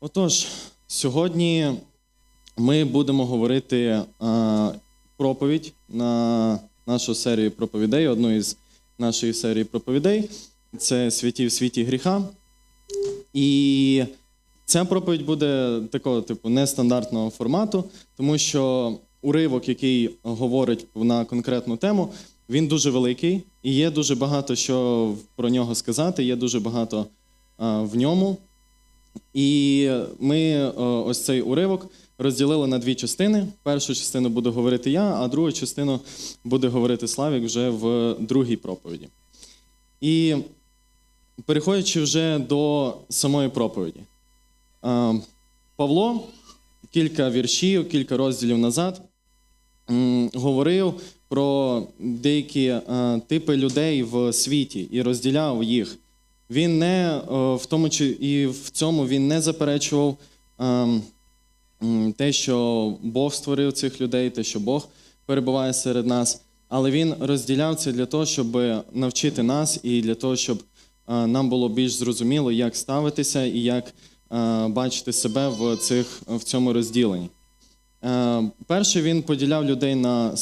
Отож, сьогодні ми будемо говорити е, проповідь на нашу серію проповідей, одну із нашої серії проповідей. Це святі в світі гріха. І ця проповідь буде такого типу нестандартного формату, тому що уривок, який говорить на конкретну тему, він дуже великий, і є дуже багато що про нього сказати, є дуже багато а, в ньому. І ми е, ось цей уривок розділили на дві частини. Першу частину буду говорити я, а другу частину буде говорити Славік вже в другій проповіді. І переходячи вже до самої проповіді. Е, Павло кілька віршів, кілька розділів назад говорив про деякі е, типи людей в світі і розділяв їх. Він не е, в тому чи і в цьому він не заперечував ем, те, що Бог створив цих людей, те, що Бог перебуває серед нас. Але він розділяв це для того, щоб навчити нас, і для того, щоб е, нам було більш зрозуміло, як ставитися і як е, бачити себе в, цих, в цьому розділенні. Перше, він поділяв людей на,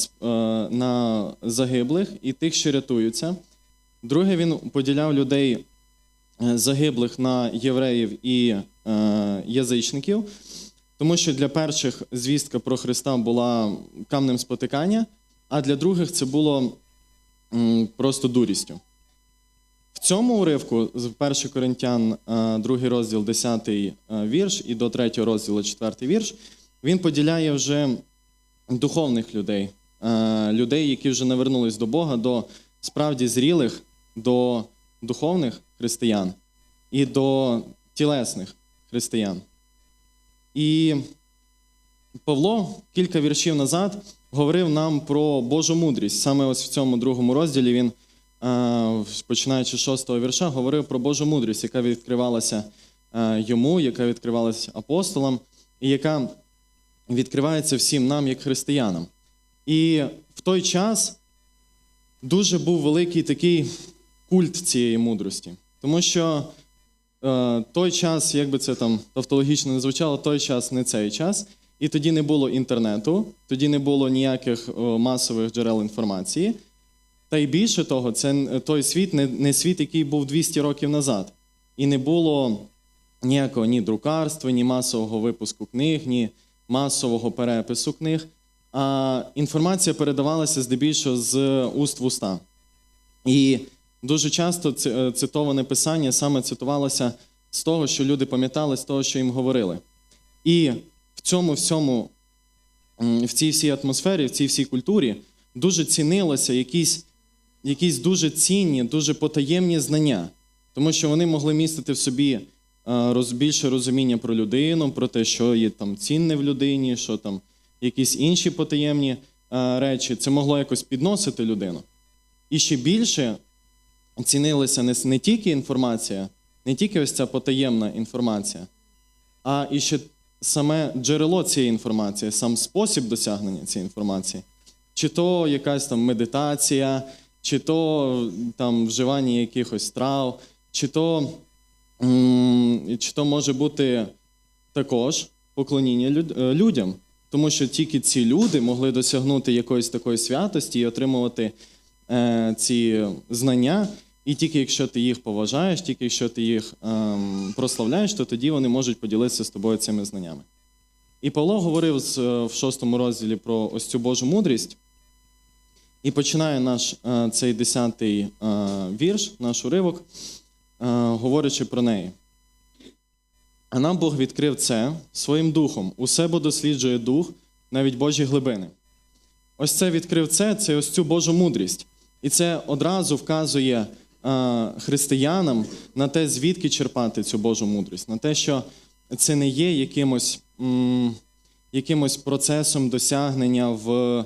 на загиблих і тих, що рятуються. Друге, він поділяв людей загиблих на євреїв і е, язичників, тому що для перших звістка про Христа була камнем спотикання, а для других це було просто дурістю. В цьому уривку з 1 Коринтян, е, другий розділ, 10 е, вірш, і до 3 розділу, 4 вірш, він поділяє вже духовних людей, е, людей, які вже навернулись до Бога, до справді зрілих, до духовних християн і до тілесних християн. І Павло кілька віршів назад говорив нам про Божу мудрість. Саме ось в цьому другому розділі він, починаючи з шостого вірша, говорив про Божу мудрість, яка відкривалася йому, яка відкривалася апостолам, і яка відкривається всім нам, як християнам. І в той час дуже був великий такий культ цієї мудрості. Тому що е, той час, як би це там тавтологічно не звучало, той час не цей час. І тоді не було інтернету, тоді не було ніяких о, масових джерел інформації. Та й більше того, це той світ не, не світ, який був 200 років назад. І не було ніякого ні друкарства, ні масового випуску книг, ні масового перепису книг. А інформація передавалася здебільшого з уст в уста. І дуже часто е, цитоване писання саме цитувалося з того, що люди пам'ятали, з того, що їм говорили. І в цьому всьому, в цій всій атмосфері, в цій всій культурі дуже цінилося якісь, якісь дуже цінні, дуже потаємні знання, тому що вони могли містити в собі е, більше розуміння про людину, про те, що є там цінне в людині, що там якісь інші потаємні е, речі. Це могло якось підносити людину. І ще більше цінилася не, не тільки інформація, не тільки ось ця потаємна інформація, а і ще саме джерело цієї інформації, сам спосіб досягнення цієї інформації. Чи то якась там медитація, чи то там вживання якихось трав, чи то, чи то може бути також поклоніння люд- е, людям. Тому що тільки ці люди могли досягнути якоїсь такої святості і отримувати ці знання. І тільки якщо ти їх поважаєш, тільки якщо ти їх ем, прославляєш, то тоді вони можуть поділитися з тобою цими знаннями. І Павло говорив е, в шостому розділі про ось цю Божу мудрість. І починає наш е, цей десятий е, вірш, наш уривок, е, говорячи про неї. А нам Бог відкрив це своїм духом. Усе бо досліджує дух, навіть Божі глибини. Ось це відкрив це, це ось цю Божу мудрість. І це одразу вказує християнам на те, звідки черпати цю Божу мудрість, на те, що це не є якимось, якимось процесом досягнення в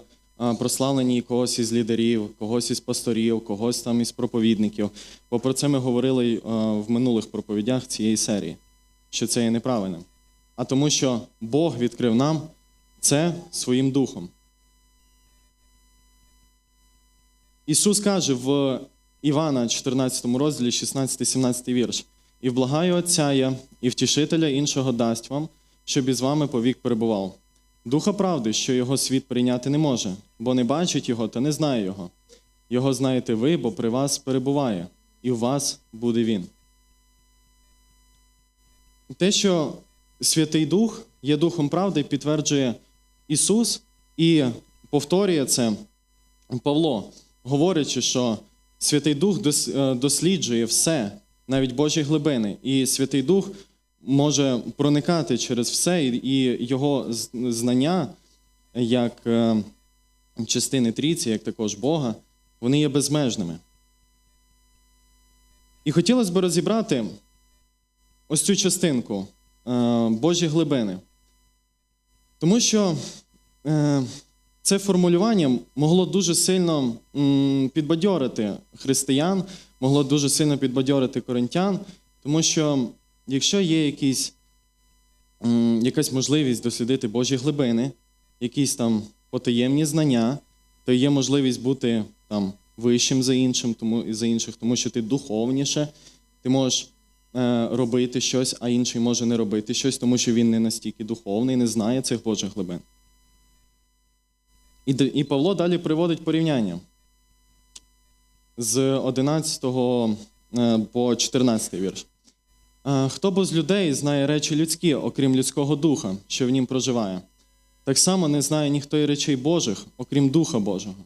прославленні когось із лідерів, когось із пасторів, когось там із проповідників. Бо про це ми говорили в минулих проповідях цієї серії, що це є неправильним. А тому, що Бог відкрив нам це своїм духом. Ісус каже в Івана, 14 розділі, 16-17 вірш: і вблагаю Отця я, і втішителя іншого дасть вам, щоб із вами повік перебував. Духа правди, що його світ прийняти не може, бо не бачить його та не знає його. Його знаєте ви, бо при вас перебуває, і у вас буде він. Те, що Святий Дух є Духом правди, підтверджує Ісус і повторює це Павло, говорячи, що Святий Дух е, досліджує все, навіть Божі глибини, і Святий Дух може проникати через все, і- його знання, як е, частини трійці, як також Бога, вони є безмежними. І хотілося б розібрати ось цю частинку е, Божі глибини. Тому що це формулювання могло дуже сильно підбадьорити християн, могло дуже сильно підбадьорити коринтян, тому що якщо є якісь, якась можливість дослідити Божі глибини, якісь там потаємні знання, то є можливість бути там вищим за іншим, тому за інших, тому що ти духовніше, ти можеш е, робити щось, а інший може не робити щось, тому що він не настільки духовний, не знає цих Божих глибин. І, і Павло далі приводить порівняння з 11 е, по 14 вірш. Е, Хто бо з людей знає речі людські, окрім людського духа, що в нім проживає? Так само не знає ніхто і речей Божих, окрім Духа Божого.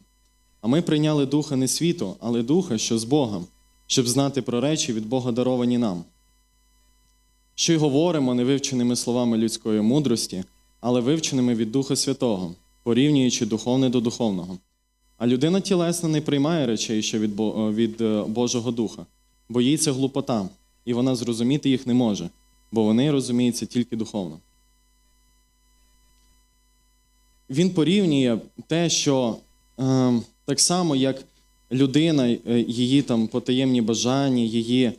А ми прийняли духа не світу, але духа, що з Богом, щоб знати про речі від Бога даровані нам. Що й говоримо не вивченими словами людської мудрості, але вивченими від Духа Святого, порівнюючи духовне до духовного. А людина тілесна не приймає речей, що від, е, е, Божого Духа, бо їй це глупота, і вона зрозуміти їх не може, бо вони розуміються тільки духовно. Він порівнює те, що е, так само, як людина, е, її там потаємні бажання, її е,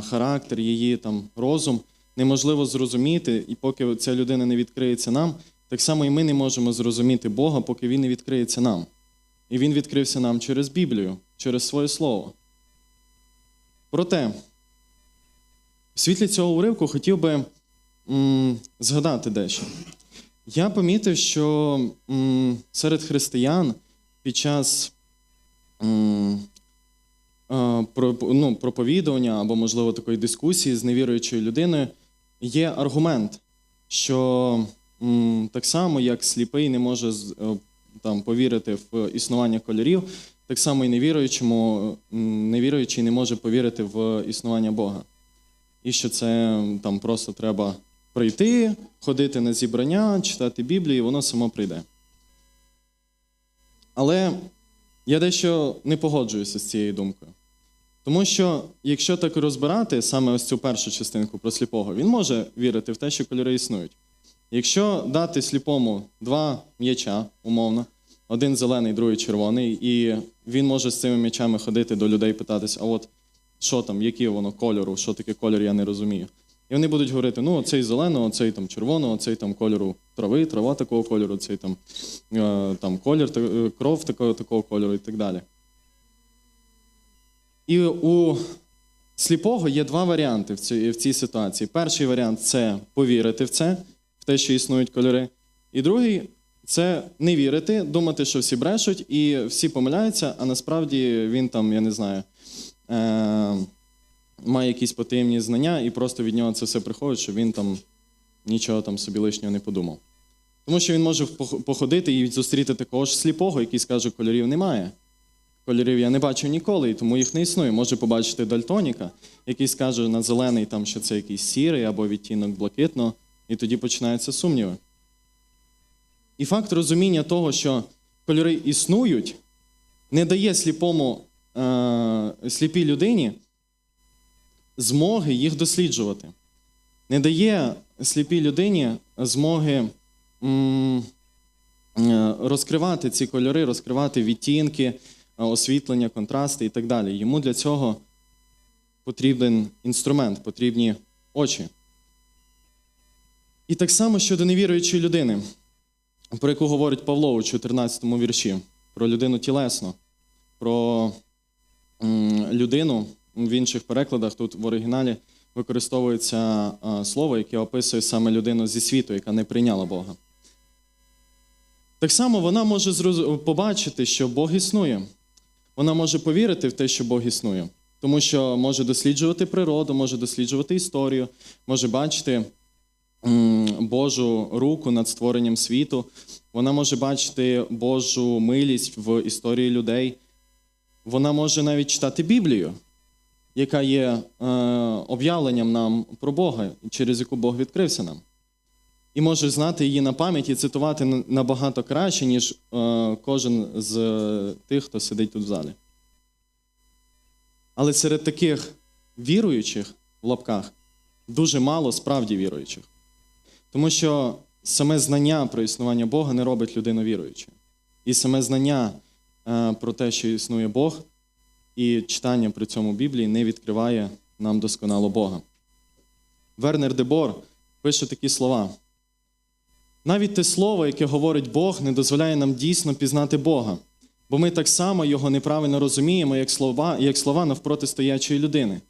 характер, її там розум неможливо зрозуміти, і поки ця людина не відкриється нам, так само і ми не можемо зрозуміти Бога, поки Він не відкриється нам. І Він відкрився нам через Біблію, через своє Слово. Проте, в світлі цього уривку хотів би м, згадати дещо. Я помітив, що м, серед християн під час м, е, про- ну, проповідування або, можливо, такої дискусії з невіруючою людиною є аргумент, що так само, як сліпий не може е, там, повірити в існування кольорів, так само і невіруючому, невіруючий не може повірити в існування Бога. І що це там просто треба прийти, ходити на зібрання, читати Біблію, і воно само прийде. Але я дещо не погоджуюся з цією думкою. Тому що, якщо так розбирати саме ось цю першу частинку про сліпого, він може вірити в те, що кольори існують. Якщо дати сліпому два м'яча, умовно, один зелений, другий червоний, і він може з цими м'ячами ходити до людей питатись, а от що там, які воно кольору, що таке кольор, я не розумію. І вони будуть говорити: ну, оцей зеленого, оцей там червоного, оцей там кольору трави, трава такого кольору, цей там, е, там колір, е, кров такого, такого кольору і так далі. І у сліпого є два варіанти в цій, в цій ситуації. Перший варіант це повірити в це, те, що існують кольори. І другий це не вірити, думати, що всі брешуть і всі помиляються, а насправді він там, я не знаю, е- має якісь потаємні знання, і просто від нього це все приходить, що він там нічого там собі лишнього не подумав. Тому що він може походити і зустріти такого ж сліпого, який скаже, кольорів немає. Кольорів я не бачив ніколи, і тому їх не існує. Може побачити дальтоніка, який скаже на зелений, там, що це якийсь сірий або відтінок блакитного, і тоді починаються сумніви. І факт розуміння того, що кольори існують, не дає сліпому, е, сліпій людині змоги їх досліджувати. Не дає сліпій людині змоги м, е, розкривати ці кольори, розкривати відтінки, е, освітлення, контрасти і так далі. Йому для цього потрібен інструмент, потрібні очі. І так само щодо невіруючої людини, про яку говорить Павло у 14 вірші, про людину тілесну, про людину в інших перекладах, тут в оригіналі використовується слово, яке описує саме людину зі світу, яка не прийняла Бога. Так само вона може побачити, що Бог існує. Вона може повірити в те, що Бог існує, тому що може досліджувати природу, може досліджувати історію, може бачити Божу руку над створенням світу. Вона може бачити Божу милість в історії людей. Вона може навіть читати Біблію, яка є е, об'явленням нам про Бога, через яку Бог відкрився нам. І може знати її на пам'ять і цитувати набагато краще, ніж е, кожен з е, тих, хто сидить тут в залі. Але серед таких віруючих в лапках дуже мало справді віруючих. Тому що саме знання про існування Бога не робить людину віруючою. І саме знання е, про те, що існує Бог, і читання при цьому Біблії не відкриває нам досконало Бога. Вернер Дебор пише такі слова. Навіть те слово, яке говорить Бог, не дозволяє нам дійсно пізнати Бога, бо ми так само його неправильно розуміємо, як слова, як слова навпроти стоячої людини.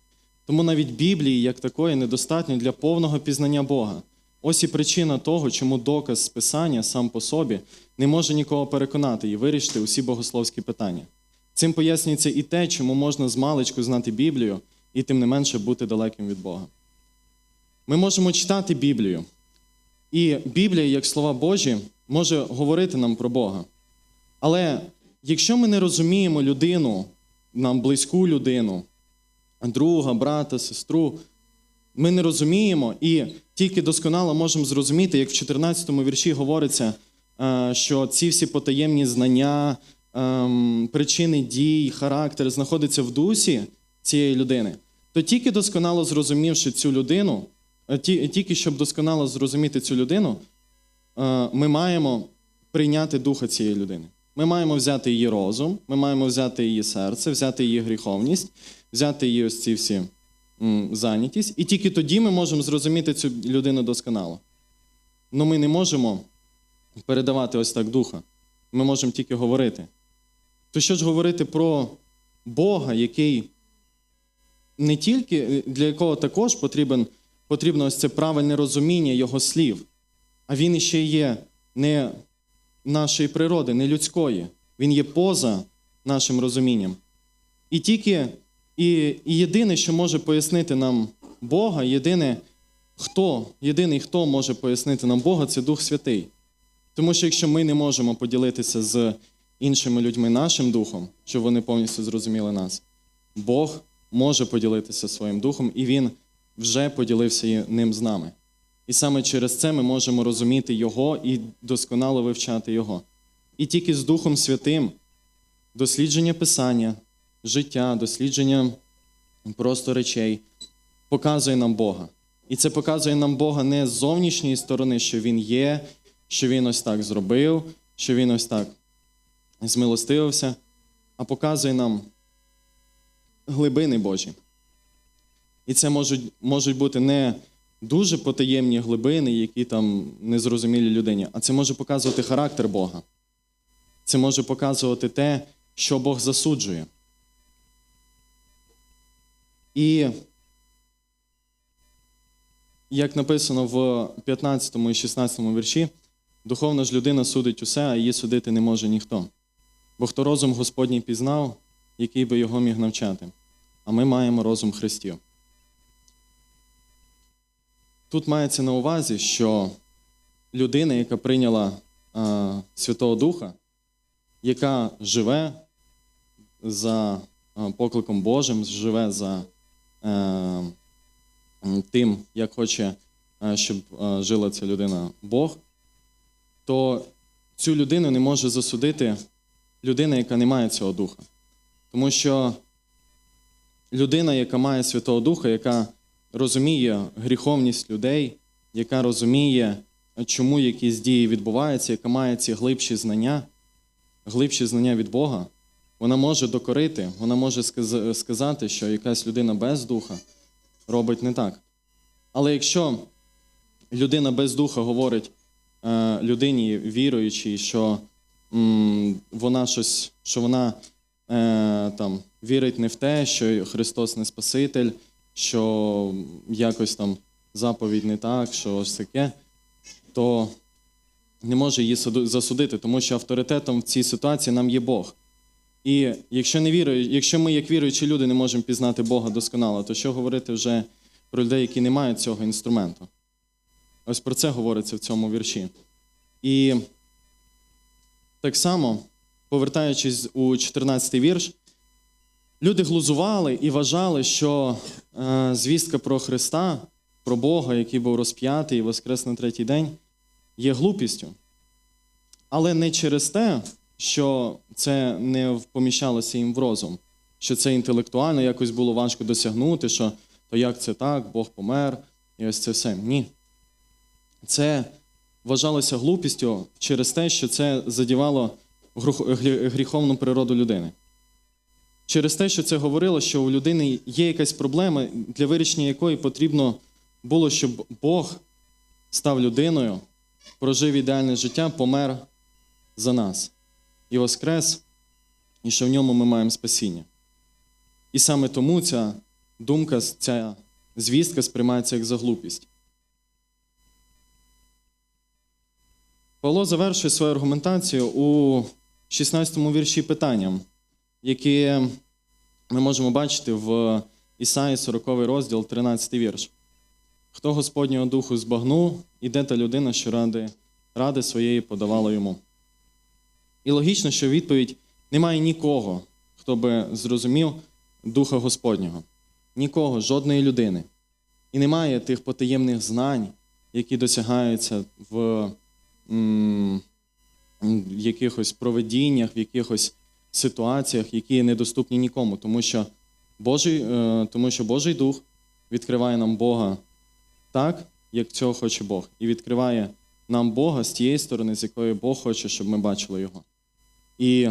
Тому навіть Біблії, як такої, недостатньо для повного пізнання Бога. Ось і причина того, чому доказ з Писання сам по собі не може нікого переконати і вирішити усі богословські питання. Цим пояснюється і те, чому можна з маличку знати Біблію і тим не менше бути далеким від Бога. Ми можемо читати Біблію, і Біблія, як слова Божі, може говорити нам про Бога. Але якщо ми не розуміємо людину, нам близьку людину, друга, брата, сестру, ми не розуміємо і тільки досконало можемо зрозуміти, як в 14 му вірші говориться, е, що ці всі потаємні знання, ем, причини дій, характер знаходяться в дусі цієї людини, то тільки досконало зрозумівши цю людину, е, тільки щоб досконало зрозуміти цю людину, е, ми маємо прийняти духа цієї людини. Ми маємо взяти її розум, ми маємо взяти її серце, взяти її гріховність, взяти її ось ці всі зайнятість, і тільки тоді ми можемо зрозуміти цю людину досконало. Ну ми не можемо передавати ось так духа. Ми можемо тільки говорити. То що ж говорити про Бога, який не тільки для якого також потрібен, потрібно ось це правильне розуміння Його слів, а він іще є не нашої природи, не людської. Він є поза нашим розумінням. І тільки і, і єдине, що може пояснити нам Бога, єдине, хто, єдиний, хто може пояснити нам Бога, це Дух Святий. Тому що якщо ми не можемо поділитися з іншими людьми нашим духом, щоб вони повністю зрозуміли нас, Бог може поділитися своїм духом, і Він вже поділився ним з нами. І саме через це ми можемо розуміти Його і досконало вивчати Його. І тільки з Духом Святим дослідження Писання, життя, дослідження просто речей показує нам Бога. І це показує нам Бога не з зовнішньої сторони, що Він є, що Він ось так зробив, що Він ось так змилостивився, а показує нам глибини Божі. І це можуть, можуть бути не дуже потаємні глибини, які там незрозумілі людині, а це може показувати характер Бога. Це може показувати те, що Бог засуджує. І як написано в 15 і 16 вірші, духовна ж людина судить усе, а її судити не може ніхто. Бо хто розум Господній пізнав, який би його міг навчати. А ми маємо розум Христів. Тут мається на увазі, що людина, яка прийняла а, Святого Духа, яка живе за покликом Божим, живе за тим, як хоче, е, щоб е, жила ця людина Бог, то цю людину не може засудити людина, яка не має цього духа. Тому що людина, яка має Святого Духа, яка розуміє гріховність людей, яка розуміє, чому якісь дії відбуваються, яка має ці глибші знання, глибші знання від Бога, вона може докорити, вона може сказати, що якась людина без духа робить не так. Але якщо людина без духа говорить е, людині віруючій, що вона щось, що вона е, там вірить не в те, що Христос не Спаситель, що якось там заповідь не так, що ось таке, то не може її засудити, тому що авторитетом в цій ситуації нам є Бог. І якщо не вірую, якщо ми, як віруючі люди, не можемо пізнати Бога досконало, то що говорити вже про людей, які не мають цього інструменту? Ось про це говориться в цьому вірші. І так само, повертаючись у 14-й вірш, люди глузували і вважали, що е, звістка про Христа, про Бога, який був розп'ятий і воскрес на третій день, є глупістю. Але не через те, що це не поміщалося їм в розум, що це інтелектуально якось було важко досягнути, що то як це так, Бог помер, і ось це все. Ні. Це вважалося глупістю через те, що це задівало гріховну природу людини. Через те, що це говорило, що у людини є якась проблема, для вирішення якої потрібно було, щоб Бог став людиною, прожив ідеальне життя, помер за нас і воскрес, і що в ньому ми маємо спасіння. І саме тому ця думка, ця звістка сприймається як за глупість. Павло завершує свою аргументацію у 16-му вірші питанням, яке ми можемо бачити в Ісаї 40 розділ, 13 вірш. Хто Господнього духу збагнув, і де та людина, що ради, ради своєї подавала йому. І логічно, що відповідь немає нікого, хто би зрозумів Духа Господнього. Нікого, жодної людини. І немає тих потаємних знань, які досягаються в м, якихось проведіннях, в якихось ситуаціях, які недоступні нікому, тому що Божий, е, тому що Божий Дух відкриває нам Бога так, як цього хоче Бог, і відкриває нам Бога з тієї сторони, з якої Бог хоче, щоб ми бачили Його. І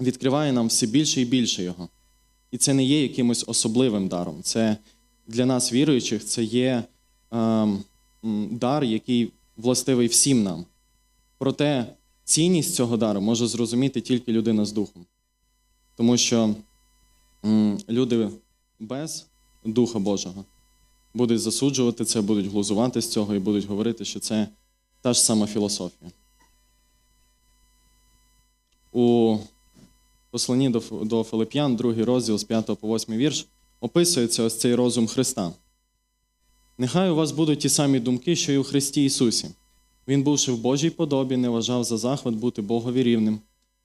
відкриває нам все більше і більше Його. І це не є якимось особливим даром. Це для нас, віруючих, це є м, дар, який властивий всім нам. Проте цінність цього дару може зрозуміти тільки людина з духом. Тому що м, люди без Духа Божого будуть засуджувати це, будуть глузувати з цього і будуть говорити, що це та ж сама філософія. У посланні до, Филип'ян, другий розділ з 5 по 8 вірш, описується ось цей розум Христа. Нехай у вас будуть ті самі думки, що й у Христі Ісусі. Він, бувши в Божій подобі, не вважав за захват бути Богові рівним,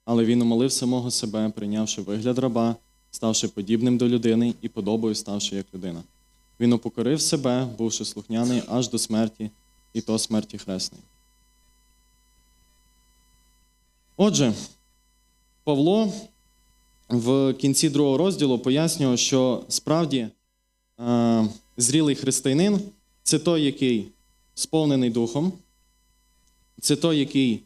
але він умолив самого себе, прийнявши вигляд раба, ставши подібним до людини і подобою ставши як людина. Він упокорив себе, бувши слухняний аж до смерті, і то смерті хресної. Отже, Павло в кінці другого розділу пояснював, що справді е, зрілий християнин це той, який сповнений духом, це той, який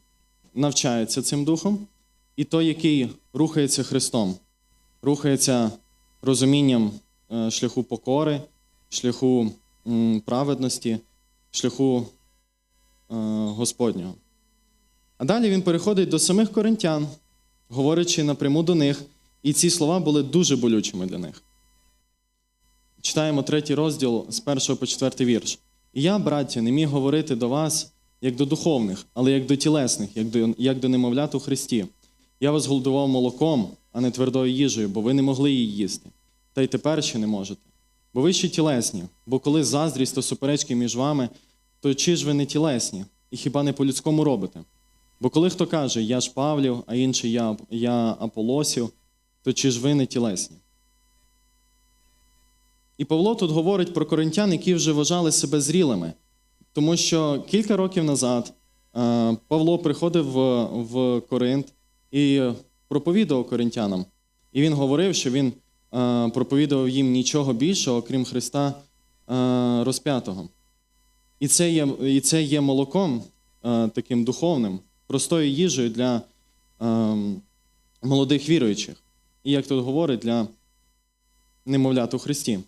навчається цим духом, і той, який рухається Христом, рухається розумінням е, шляху покори, шляху праведності, шляху е, Господнього. А далі він переходить до самих коринтян, говорячи напряму до них, і ці слова були дуже болючими для них. Читаємо третій розділ з першого по четвертий вірш. І я, браття, не міг говорити до вас як до духовних, але як до тілесних, як до, як до немовлят у Христі. Я вас голодував молоком, а не твердою їжею, бо ви не могли її їсти. Та й тепер ще не можете. Бо ви ще тілесні, бо коли заздрість та суперечки між вами, то чи ж ви не тілесні, і хіба не по-людському робите? Бо коли хто каже, я ж Павлів, а інший я, я Аполосів, то чи ж ви не тілесні? І Павло тут говорить про коринтян, які вже вважали себе зрілими. Тому що кілька років назад е, Павло приходив в, в Коринт і проповідував коринтянам. І він говорив, що він е, проповідував їм нічого більшого, окрім Христа е, розп'ятого. І це є, і це є молоком таким духовним, простою їжею для е, молодих віруючих. І як тут говорить, для немовлят у Христі.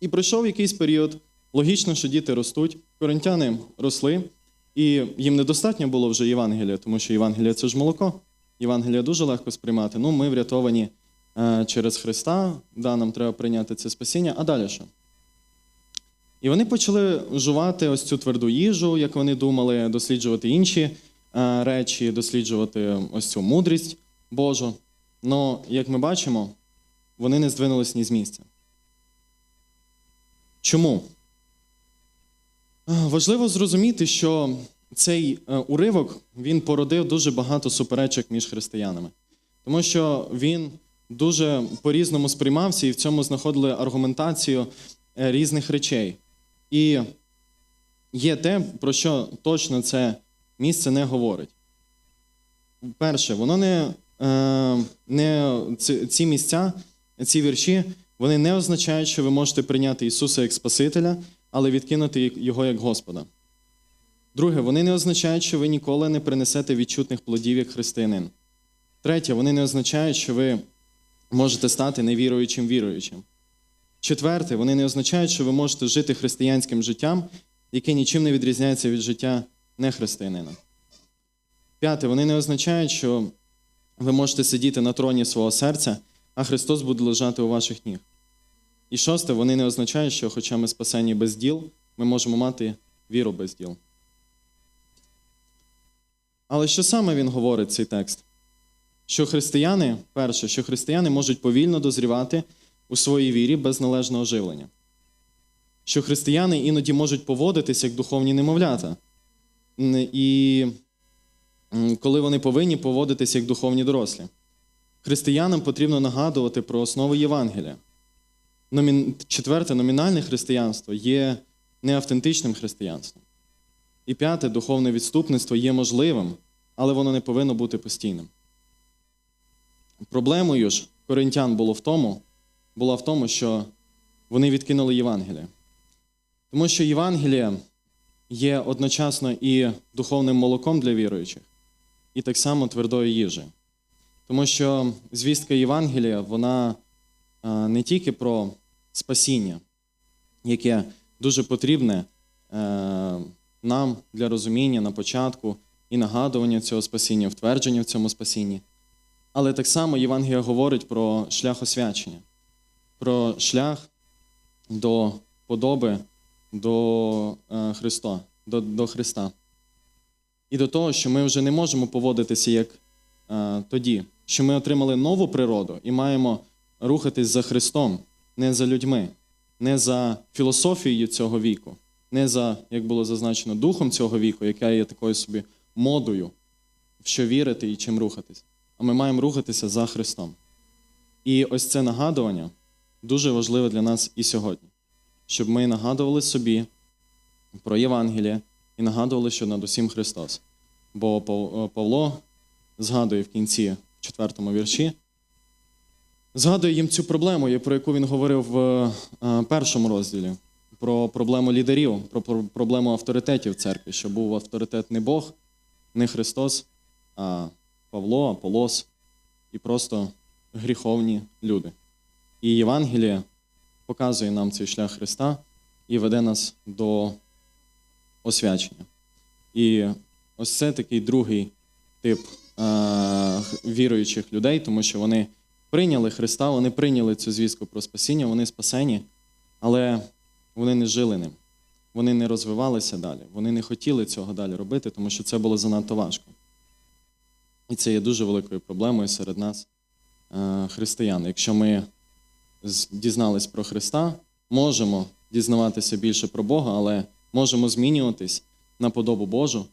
І пройшов якийсь період. Логічно, що діти ростуть, коринтяни росли, і їм недостатньо було вже Євангелія, тому що Євангелія це ж молоко. Євангелія дуже легко сприймати. Ну, ми врятовані е, через Христа, да, нам треба прийняти це спасіння, а далі що? І вони почали жувати ось цю тверду їжу, як вони думали, досліджувати інші речі, досліджувати ось цю мудрість Божу. Но, як ми бачимо, вони не здвинулись ні з місця. Чому? Е, Важливо зрозуміти, що цей е, уривок він породив дуже багато суперечок між християнами, тому що він дуже по-різному сприймався і в цьому знаходили аргументацію е, різних речей. І є те, про що точно це місце не говорить. Перше, воно не, е, не ці, місця, ці вірші, вони не означають, що ви можете прийняти Ісуса як Спасителя, але відкинути Його як Господа. Друге, вони не означають, що ви ніколи не принесете відчутних плодів як християнин. Третє, вони не означають, що ви можете стати невіруючим віруючим. Четверте, вони не означають, що ви можете жити християнським життям, яке нічим не відрізняється від життя нехристиянина. П'яте, вони не означають, що ви можете сидіти на троні свого серця, а Христос буде лежати у ваших ніг. І шосте, вони не означають, що, хоча ми спасені без діл, ми можемо мати віру без діл. Але що саме він говорить, цей текст? Що християни, перше, що християни можуть повільно дозрівати у своїй вірі без належного живлення. Що християни іноді можуть поводитися як духовні немовлята. І коли вони повинні поводитися як духовні дорослі. Християнам потрібно нагадувати про основи Євангелія. Номін... Четверте, номінальне християнство є неавтентичним християнством. І п'яте, духовне відступництво є можливим, але воно не повинно бути постійним. Проблемою ж коринтян було в тому, була в тому, що вони відкинули Євангеліє. Тому що Євангеліє є одночасно і духовним молоком для віруючих, і так само твердою їжею. Тому що звістка Євангелія, вона не тільки про спасіння, яке дуже потрібне е, нам для розуміння на початку і нагадування цього спасіння, втвердження в цьому спасінні. Але так само Євангелія говорить про шлях освячення, про шлях до подоби до е, Христа, до, до Христа. І до того, що ми вже не можемо поводитися як е, тоді, що ми отримали нову природу і маємо рухатись за Христом, не за людьми, не за філософією цього віку, не за, як було зазначено, духом цього віку, яка є такою собі модою, в що вірити і чим рухатись. А ми маємо рухатися за Христом. І ось це нагадування дуже важливе для нас і сьогодні, щоб ми нагадували собі про Євангеліє і нагадували, що над усім Христос. Бо Павло згадує в кінці, в четвертому вірші, згадує їм цю проблему, про яку він говорив в е, першому розділі, про проблему лідерів, про про- проблему авторитетів в церкві, що був авторитет не Бог, не Христос, а Павло, Аполос і просто гріховні люди. І Євангеліє показує нам цей шлях Христа і веде нас до освячення. І ось це такий другий тип е- віруючих людей, тому що вони прийняли Христа, вони прийняли цю звістку про спасіння, вони спасені, але вони не жили ним. Вони не розвивалися далі. Вони не хотіли цього далі робити, тому що це було занадто важко. І це є дуже великою проблемою серед нас, е, християн. Якщо ми дізнались про Христа, можемо дізнаватися більше про Бога, але можемо змінюватись на подобу Божу,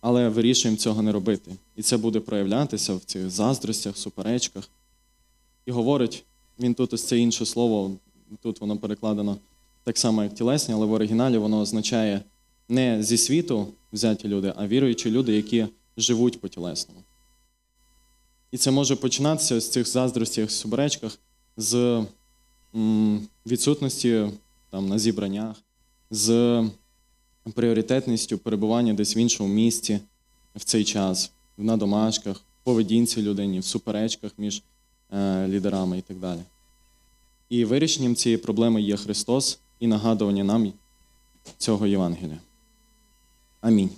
але вирішуємо цього не робити. І це буде проявлятися в цих заздростях, суперечках. І говорить, він тут ось це інше слово, тут воно перекладено так само, як тілесні, але в оригіналі воно означає не зі світу взяті люди, а віруючі люди, які живуть по тілесному. І це може починатися з цих заздростях, суперечках, з відсутності там, на зібраннях, з пріоритетністю перебування десь в іншому місці в цей час, на домашках, в поведінці людині, в суперечках між е, лідерами і так далі. І вирішенням цієї проблеми є Христос і нагадування нам цього Євангелія. Амінь.